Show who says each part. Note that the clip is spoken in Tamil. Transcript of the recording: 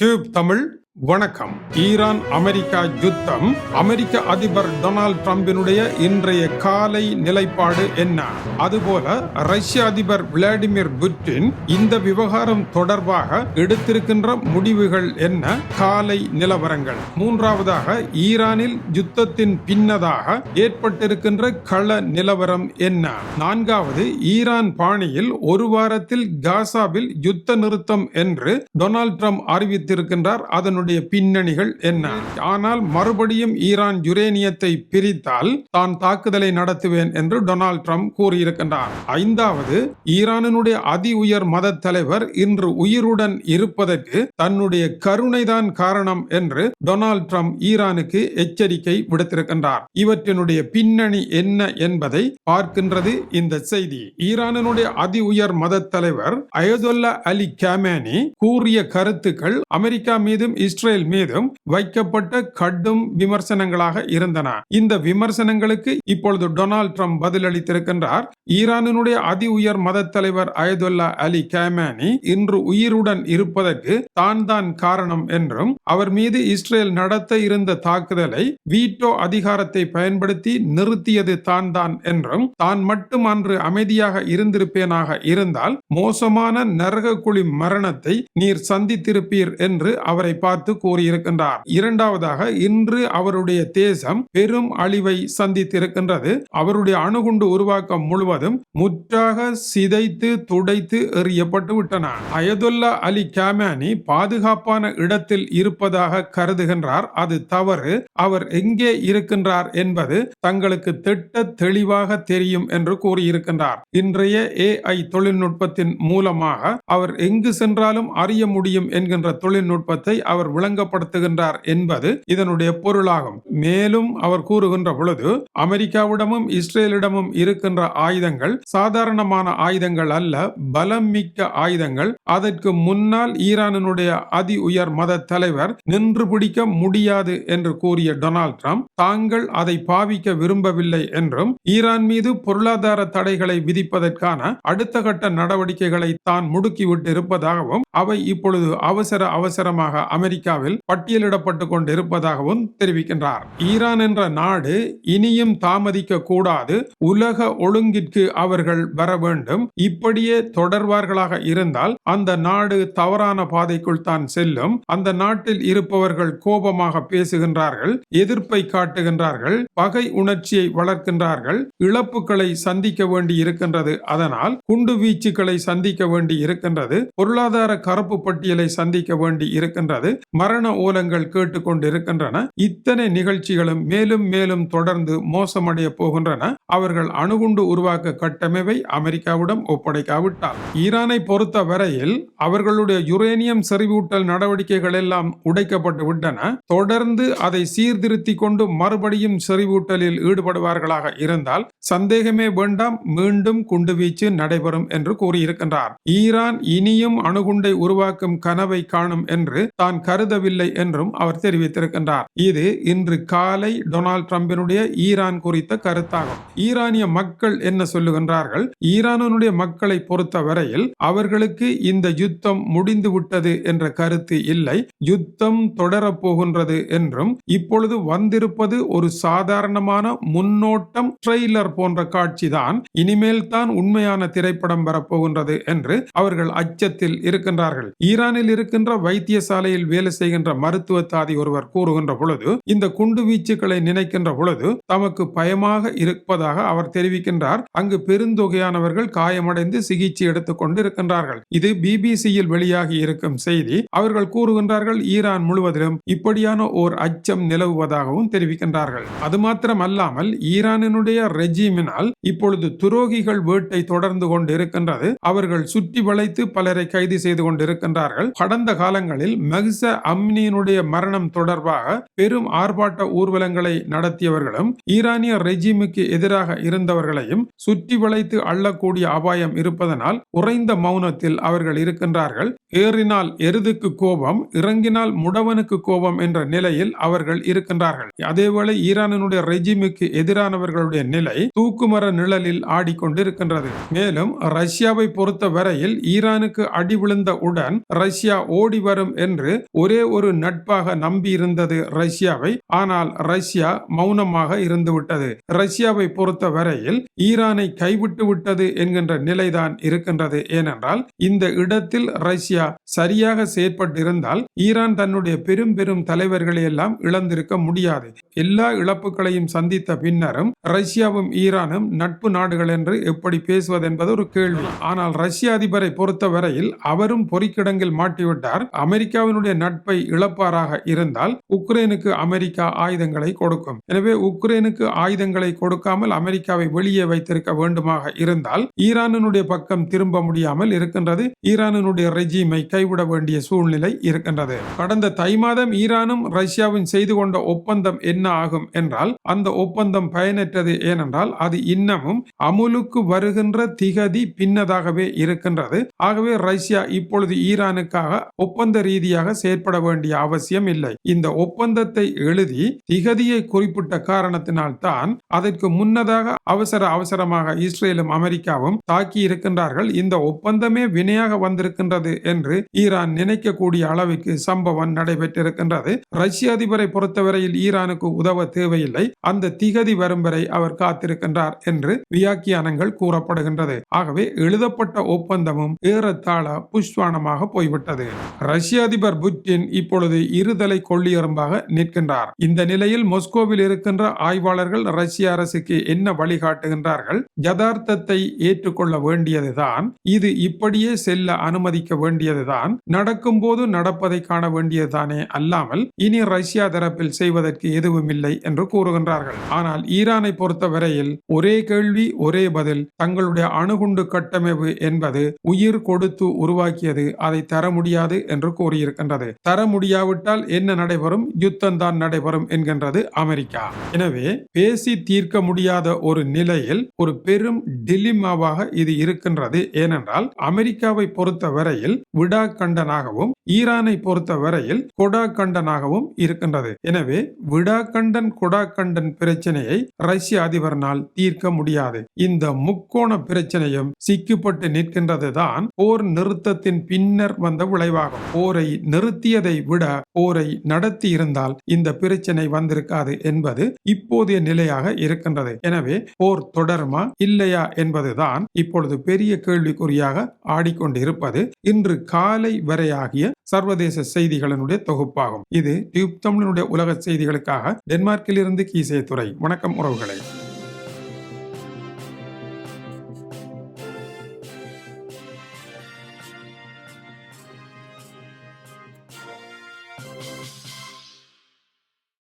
Speaker 1: டியூப் தமிழ் வணக்கம். ஈரான் அமெரிக்கா யுத்தம். அமெரிக்க அதிபர் டொனால்ட் டிரம்பினுடைய இன்றைய காலை நிலைப்பாடு என்ன? அதுபோல ரஷ்ய அதிபர் விளாடிமிர் புட்டின் இந்த விவகாரம் தொடர்பாக எடுத்திருக்கின்ற முடிவுகள் என்ன? காலை நிலவரங்கள். மூன்றாவதாக ஈரானில் யுத்தத்தின் பின்னதாக ஏற்பட்டிருக்கின்ற கள நிலவரம் என்ன? நான்காவது ஈரான் பாணியில் ஒரு வாரத்தில் காசாவில் யுத்த நிறுத்தம் என்று டொனால்ட் ட்ரம்ப் அறிவித்திருக்கின்றார். அதனுடைய பின்னணிகள் என்ன? ஆனால் மறுபடியும் ஈரான் யுரேனியத்தை பிரித்தால் தான் தாக்குதலை நடத்துவேன் என்று டொனால்ட் ட்ரம்ப் கூறியிருக்கின்றார். ஐந்தாவது ஈரானினுடைய அதி உயர் மத தலைவர் இன்று உயிருடன் இருப்பதற்கு தன்னுடைய கருணைதான் காரணம் என்று டொனால்ட் ட்ரம்ப் ஈரானுக்கு எச்சரிக்கை விடுத்திருக்கின்றார். இவற்றினுடைய பின்னணி என்ன என்பதை பார்க்கின்றது இந்த செய்தி. ஈரானினுடைய அதி உயர் மத தலைவர் அயதுல்லா அலி கேமேனி கூறிய கருத்துக்கள் அமெரிக்கா மீதும் இஸ்ரேல் இஸ்ரேல் மீதும் வைக்கப்பட்ட கடும் விமர்சனங்களாக இருந்தன. இந்த விமர்சனங்களுக்கு இப்பொழுது டொனால்ட் ட்ரம்ப் பதிலளித்திருக்கின்றார். ஈரானினுடைய அதி உயர் மத தலைவர் அயதுல்லா அலி கேமானி இன்று உயிருடன் இருப்பதற்கு தான் தான் காரணம் என்றும் அவர் மீது இஸ்ரேல் நடத்த இருந்த தாக்குதலை வீட்டோ அதிகாரத்தை பயன்படுத்தி நிறுத்தியது தான் தான் என்றும் தான் மட்டும் அன்று அமைதியாக இருந்திருப்பேனாக இருந்தால் மோசமான நரக குழி மரணத்தை நீர் சந்தித்திருப்பீர் என்று அவரை பார்த்து கூறியிருக்கின்றார். இரண்டாவதாக இன்று அவருடைய தேசம் பெரும் அழிவை சந்தித்திருக்கின்றது. அவருடைய அணுகுண்டு உருவாக்கம் முழுவதும் முற்றாக சிதைத்து துடைத்து எறியப்பட்டு விட்டன. அயதுல்லா அலி கேமானி பாதுகாப்பான இடத்தில் இருப்பதாக கருதுகின்றார். அது தவறு. அவர் எங்கே இருக்கின்றார் என்பது தங்களுக்கு திட்ட தெளிவாக தெரியும் என்று கூறியிருக்கின்றார். இன்றைய ஏஐ தொழில்நுட்பத்தின் மூலமாக அவர் எங்கு சென்றாலும் அறிய முடியும் என்கின்ற தொழில்நுட்பத்தை அவர் விளங்கப்படுத்துகின்றார் என்பது இதனுடைய பொருளாகும். மேலும் அவர் கூறுகின்ற பொழுது அமெரிக்காவிடமும் இஸ்ரேலிடமும் இருக்கின்ற ஆயுதங்கள் சாதாரணமான ஆயுதங்கள் அல்ல பலம் மிக்க ஆயுதங்கள். அதற்கு முன்னால் ஈரானினுடைய அதி உயர் மத தலைவர் நின்று பிடிக்க முடியாது என்று கூறிய டொனால்ட் ட்ரம்ப் தாங்கள் அதை பாவிக்க விரும்பவில்லை என்றும் ஈரான் மீது பொருளாதார தடைகளை விதிப்பதற்கான அடுத்த கட்ட நடவடிக்கைகளை தான் முடுக்கிவிட்டு இருப்பதாகவும் அவை இப்பொழுது அவசர அவசரமாக அமெரிக்க அமெரிக்காவில் பட்டியலிடப்பட்டு கொண்டிருப்பதாகவும் தெரிவிக்கின்றார். ஈரான் என்ற நாடு இனியும் தாமதிக்க கூடாது. உலக ஒழுங்கிற்கு அவர்கள் வர வேண்டும். இப்படியே தொடர்வார்களாக இருந்தால் அந்த நாடு தவறான பாதைக்குள் தான் செல்லும். அந்த நாட்டில் இருப்பவர்கள் கோபமாக பேசுகின்றார்கள் எதிர்ப்பை காட்டுகின்றார்கள் பகை உணர்ச்சியை வளர்க்கின்றார்கள் இழப்புகளை சந்திக்க வேண்டி இருக்கின்றது. அதனால் குண்டு வீச்சுக்களை சந்திக்க வேண்டி இருக்கின்றது. பொருளாதார கருப்பு பட்டியலை சந்திக்க வேண்டி இருக்கின்றது. மரண ஓலங்கள் கேட்டுக்கொண்டிருக்கின்றன. இத்தனை நிகழ்ச்சிகளும் மேலும் மேலும் தொடர்ந்து மோசமடைய போகின்றன. அவர்கள் அணுகுண்டு உருவாக்க கட்டமைவை அமெரிக்காவிடம் ஒப்படைக்காவிட்டால். ஈரானை பொறுத்த வரையில் அவர்களுடைய யுரேனியம் செறிவூட்டல் நடவடிக்கைகள் எல்லாம் உடைக்கப்பட்டு விட்டன. தொடர்ந்து அதை சீர்திருத்தி கொண்டு மறுபடியும் செறிவூட்டலில் ஈடுபடுவார்களாக இருந்தால் சந்தேகமே வேண்டாம் மீண்டும் குண்டுவீச்சு நடைபெறும் என்று கூறியிருக்கின்றார். ஈரான் இனியும் அணுகுண்டை உருவாக்கும் கனவை காணும் என்று தான் கருதவில்லை என்றும் அவர் தெரிவித்திருக்கின்றார். இது இன்று காலை டொனால்ட் ட்ரம்பினுடைய ஈரான் குறித்த கருத்தாகும். ஈரானிய மக்கள் என்ன சொல்லுகின்றார்கள்? ஈரானுடைய மக்களை பொறுத்த வரையில் அவர்களுக்கு இந்த யுத்தம் முடிந்து விட்டது என்ற கருத்து இல்லை. யுத்தம் தொடரப் போகின்றது என்றும் இப்பொழுது வந்திருப்பது ஒரு சாதாரணமான முன்னோட்டம் ட்ரெய்லர் போன்ற காட்சிதான். இனிமேல் தான் உண்மையான திரைப்படம் வரப்போகின்றது என்று அவர்கள் அச்சத்தில் இருக்கின்றார்கள். ஈரானில் இருக்கின்ற வைத்தியசாலையில் வேலை வேலை செய்கின்ற மருத்துவ தாதி ஒருவர் கூறுகின்ற பொழுது இந்த குண்டு வீச்சுக்களை நினைக்கின்ற பொழுது தமக்கு பயமாக இருப்பதாக அவர் தெரிவிக்கின்றார். அங்கு பெருந்தொகையானவர்கள் காயமடைந்து சிகிச்சை எடுத்துக் கொண்டு இருக்கின்றார்கள் இது பிபிசியில் வெளியாகி இருக்கும் செய்தி. அவர்கள் கூறுகின்றார்கள் ஈரான் முழுவதிலும் இப்படியான ஓர் அச்சம் நிலவுவதாகவும் தெரிவிக்கின்றார்கள். அது மாத்திரம் அல்லாமல் ஈரானினுடைய ரெஜிமினால் இப்பொழுது துரோகிகள் வேட்டை தொடர்ந்து கொண்டு இருக்கின்றது அவர்கள் சுற்றி வளைத்து பலரை கைது செய்து கொண்டிருக்கின்றார்கள். கடந்த காலங்களில் மகிச அம்னியினுடைய மரணம் தொடர்பாக பெரும் ஆர்ப்பாட்ட ஊர்வலங்களை நடத்தியவர்களும் ஈரானிய ரெஜிமுக்கு எதிராக இருந்தவர்களையும் சுற்றி வளைத்து அள்ளக்கூடிய அபாயம் இருப்பதனால் உறைந்த மௌனத்தில் அவர்கள் இருக்கின்றார்கள். ஏறினால் எருதுக்கு கோபம் இறங்கினால் முடவனுக்கு கோபம் என்ற நிலையில் அவர்கள் இருக்கின்றார்கள். அதேவேளை ஈரானினுடைய ரெஜிமுக்கு எதிரானவர்களுடைய நிலை தூக்குமர நிழலில் ஆடிக்கொண்டிருக்கின்றது. மேலும் ரஷ்யாவை பொறுத்த வரையில் ஈரானுக்கு அடி விழுந்த உடன் ரஷ்யா ஓடி வரும் என்று ஒரே ஒரு நட்பாக நம்பி இருந்தது ரஷ்யாவை. ஆனால் ரஷ்யா மௌனமாக இருந்துவிட்டது. ரஷ்யாவை பொறுத்த வரையில் ஈரானை கைவிட்டு விட்டது என்கின்ற நிலைதான் இருக்கின்றது. ஏனென்றால் இந்த இடத்தில் ரஷ்யா சரியாக செயற்பட்டிருந்தால் ஈரான் தன்னுடைய பெரும் பெரும் தலைவர்களை எல்லாம் இழந்திருக்க முடியாது. எல்லா இழப்புகளையும் சந்தித்த பின்னரும் ரஷ்யாவும் ஈரானும் நட்பு நாடுகள் என்று எப்படி பேசுவது என்பது ஒரு கேள்வி. ஆனால் ரஷ்ய அதிபரை பொறுத்தவரையில் அவரும் பொறிக்கிடங்கில் மாட்டிவிட்டார். அமெரிக்காவினுடைய நட்பு இழப்பாராக இருந்தால் உக்ரைனுக்கு அமெரிக்கா ஆயுதங்களை கொடுக்கும். எனவே உக்ரைனுக்கு ஆயுதங்களை கொடுக்காமல் அமெரிக்காவை வெளியே வைத்திருக்க வேண்டுமாக இருந்தால் ஈரானினுடைய பக்கம் திரும்ப முடியாமல் இருக்கின்றது. ஈரானினுடைய ரெஜிமை கைவிட வேண்டிய சூழ்நிலை இருக்கின்றது. கடந்த தை மாதம் ஈரானும் ரஷ்யாவும் செய்து கொண்ட ஒப்பந்தம் என்ன ஆகும் என்றால் அந்த ஒப்பந்தம் பயனற்றது ஏனென்றால் அது இன்னமும் அமுலுக்கு வருகின்ற திகதி பின்னதாகவே இருக்கின்றது. ஆகவே ரஷ்யா இப்பொழுது ஈரானுக்காக ஒப்பந்த ரீதியாக செயற்பட வேண்டிய அவசியம் இல்லை. இந்த ஒப்பந்தத்தை எழுதி திகதியை குறிப்பிட்ட காரணத்தினால் தான் அதற்கு முன்னதாக அவசர அவசரமாக இஸ்ரேலும் அமெரிக்காவும் தாக்கி இருக்கின்றார்கள். இந்த ஒப்பந்தமே வினையாக வந்திருக்கின்றது என்று ஈரான் நினைக்கக்கூடிய அளவுக்கு சம்பவம் நடைபெற்றிருக்கின்றது. ரஷ்ய அதிபரை பொறுத்தவரையில் ஈரானுக்கு உதவ தேவையில்லை. அந்த திகதி வரும் வரை அவர் காத்திருக்கின்றார் என்று வியாக்கியானங்கள் கூறப்படுகின்றது. ஆகவே எழுதப்பட்ட ஒப்பந்தமும் ஏறத்தாழ புஷ்வானமாக போய்விட்டது. ரஷ்ய அதிபர் புட்டின் இப்பொழுது இருதலை கொள்ளியரும்பாக நிற்கின்றார். இந்த நிலையில் மொஸ்கோவில் இருக்கின்ற ஆய்வாளர்கள் ரஷ்ய அரசுக்கு என்ன வழிகாட்டுகின்றார்கள் யதார்த்தத்தை ஏற்றுக்கொள்ள வேண்டியதுதான். இது இப்படியே செல்ல அனுமதிக்க வேண்டியதுதான். நடக்கும் போது நடப்பதை காண வேண்டியதுதானே அல்லாமல் இனி ரஷ்யா தரப்பில் செய்வதற்கு எதுவும் இல்லை என்று கூறுகின்றார்கள். ஆனால் ஈரானை பொறுத்தவரையில் ஒரே கேள்வி ஒரே பதில் தங்களுடைய அணுகுண்டு கட்டமைப்பு என்பது உயிர் கொடுத்து உருவாக்கியது அதை தர முடியாது என்று கூறியிருக்கின்றது. தர முடியாவிட்டால் என்ன நடைபெறும்? யுத்தம் தான் நடைபெறும் என்கின்றது அமெரிக்கா. எனவே பேசி தீர்க்க முடியாத ஒரு நிலையில் ஒரு பெரும் டிலிமாவாக இது இருக்கின்றது. ஏனென்றால் அமெரிக்காவை பொறுத்த வரையில் விடா கண்டனாகவும் ஈரானை பொறுத்த வரையில் கொடா கண்டனாகவும் இருக்கின்றது. எனவே விடா கண்டன் கொடா கண்டன் பிரச்சனையை ரஷ்ய அதிபர்னால் தீர்க்க முடியாது. இந்த முக்கோண பிரச்சனையும் சிக்கப்பட்டு நிற்கின்றது தான் போர் நிறுத்தத்தின் பின்னர் வந்த விளைவாகும். போரை நிறுத்தி நிறுத்தியதை விட போரை நடத்தி இருந்தால் இந்த பிரச்சனை வந்திருக்காது என்பது இப்போதைய நிலையாக இருக்கின்றது. எனவே போர் தொடருமா இல்லையா என்பதுதான் இப்பொழுது பெரிய கேள்விக்குறியாக ஆடிக்கொண்டிருப்பது இன்று காலை வரையாகிய சர்வதேச செய்திகளினுடைய தொகுப்பாகும். இது டியூப் தமிழனுடைய உலக செய்திகளுக்காக டென்மார்க்கில் இருந்து கீசே துறை வணக்கம் உறவுகளை.